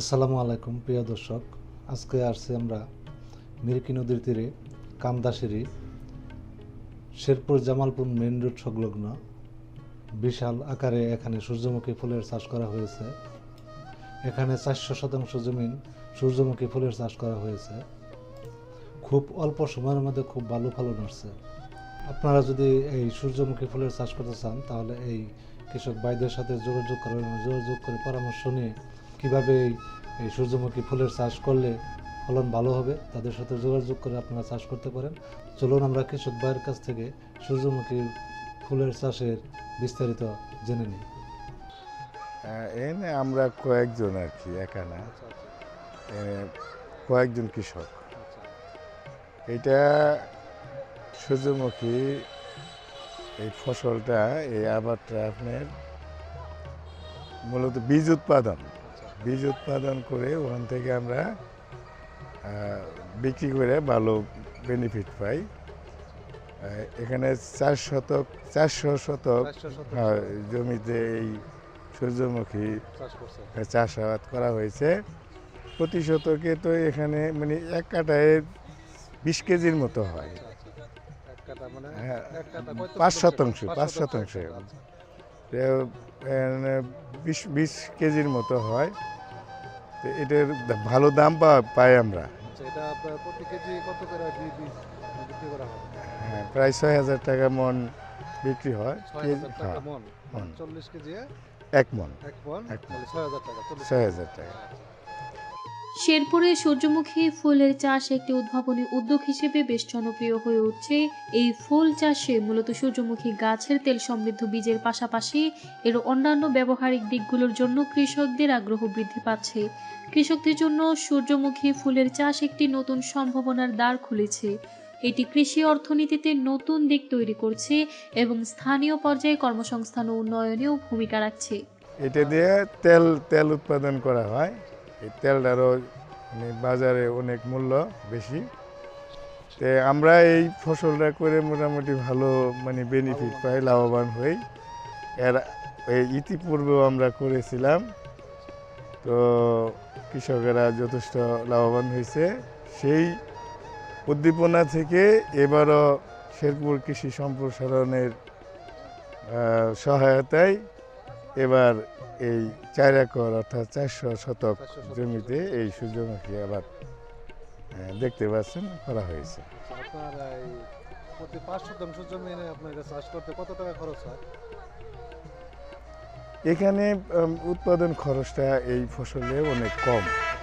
আসসালামু আলাইকুম, প্রিয় দর্শক। আজকে আসছি আমরা মিরকি নদীর তীরে কামদাসেরি শেরপুর জামালপুর মেন রোড সংলগ্ন। বিশাল আকারে এখানে সূর্যমুখী ফুলের চাষ করা হয়েছে। এখানে চারশো শতাংশ জমিন সূর্যমুখী ফুলের চাষ করা হয়েছে। খুব অল্প সময়ের মধ্যে খুব ভালো ফলন আসছে। আপনারা যদি এই সূর্যমুখী ফুলের চাষ করতে চান, তাহলে এই কৃষক ভাইদের সাথে যোগাযোগ করবেন যোগাযোগ করে পরামর্শ নিয়ে কীভাবে এই সূর্যমুখী ফুলের চাষ করলে ফলন ভালো হবে তাদের সাথে যোগাযোগ করে আপনারা চাষ করতে পারেন। চলুন আমরা কৃষক ভাইয়ের কাছ থেকে সূর্যমুখী ফুলের চাষের বিস্তারিত জেনে নিই। এনে আমরা কয়েকজন আর কি একা না। কয়েকজন কৃষক। এটা সূর্যমুখী এই ফসলটা এই আবাদটা আপনার মূলত বীজ উৎপাদন। বীজ উৎপাদন করে ওখান থেকে আমরা বিক্রি করে ভালো বেনিফিট পাই। এখানে চার শতক চারশো শতক জমিতে এই সূর্যমুখী চাষাবাদ করা হয়েছে। প্রতি শতকে তো এখানে মানে এক কাটায় বিশ কেজির মতো হয়। হ্যাঁ, পাঁচ শতাংশ পাঁচ শতাংশ এখানে বিশ বিশ কেজির মতো হয়। তো এটার ভালো দাম পাই আমরা। হ্যাঁ? প্রায় ছয় হাজার টাকা মন বিক্রি হয়। হ্যাঁ, এক মন। এক মন? ছয় হাজার টাকা ছয় হাজার টাকা। শেরপুরে সূর্যমুখী ফুলের চাষ একটি উদ্ভাবনী উদ্যোগ হিসেবে বেশ জনপ্রিয় হয়ে উঠছে। এই ফুল চাষে মূলত সূর্যমুখী গাছের তেল সমৃদ্ধ বীজের পাশাপাশি এর অন্যান্য ব্যবহারিক দিকগুলোর জন্য কৃষকদের আগ্রহ বৃদ্ধি পাচ্ছে। কৃষকদের জন্য সূর্যমুখী ফুলের চাষ একটি নতুন সম্ভাবনার দ্বার খুলেছে। এটি কৃষি অর্থনীতিতে নতুন দিক তৈরি করছে এবং স্থানীয় পর্যায়ে কর্মসংস্থান ও উন্নয়নেও ভূমিকা রাখছে। এটা দিয়ে তেল তেল উৎপাদন করা হয়। এই তেলটারও মানে বাজারে অনেক মূল্য বেশি। তে আমরা এই ফসলটা করে মোটামুটি ভালো মানে বেনিফিট পাই, লাভবান হই। এর ইতিপূর্বেও আমরা করেছিলাম। তো কৃষকেরা যথেষ্ট লাভবান হয়েছে সেই উদ্দীপনা থেকে এবারও শেরপুর কৃষি সম্প্রসারণের সহায়তায় এবার এই চার একর অর্থাৎ চারশো শতক জমিতে এই সূর্যমুখী আবার দেখতে পাচ্ছেন করা হয়েছে। হয়? এখানে উৎপাদন খরচটা এই ফসলে অনেক কম।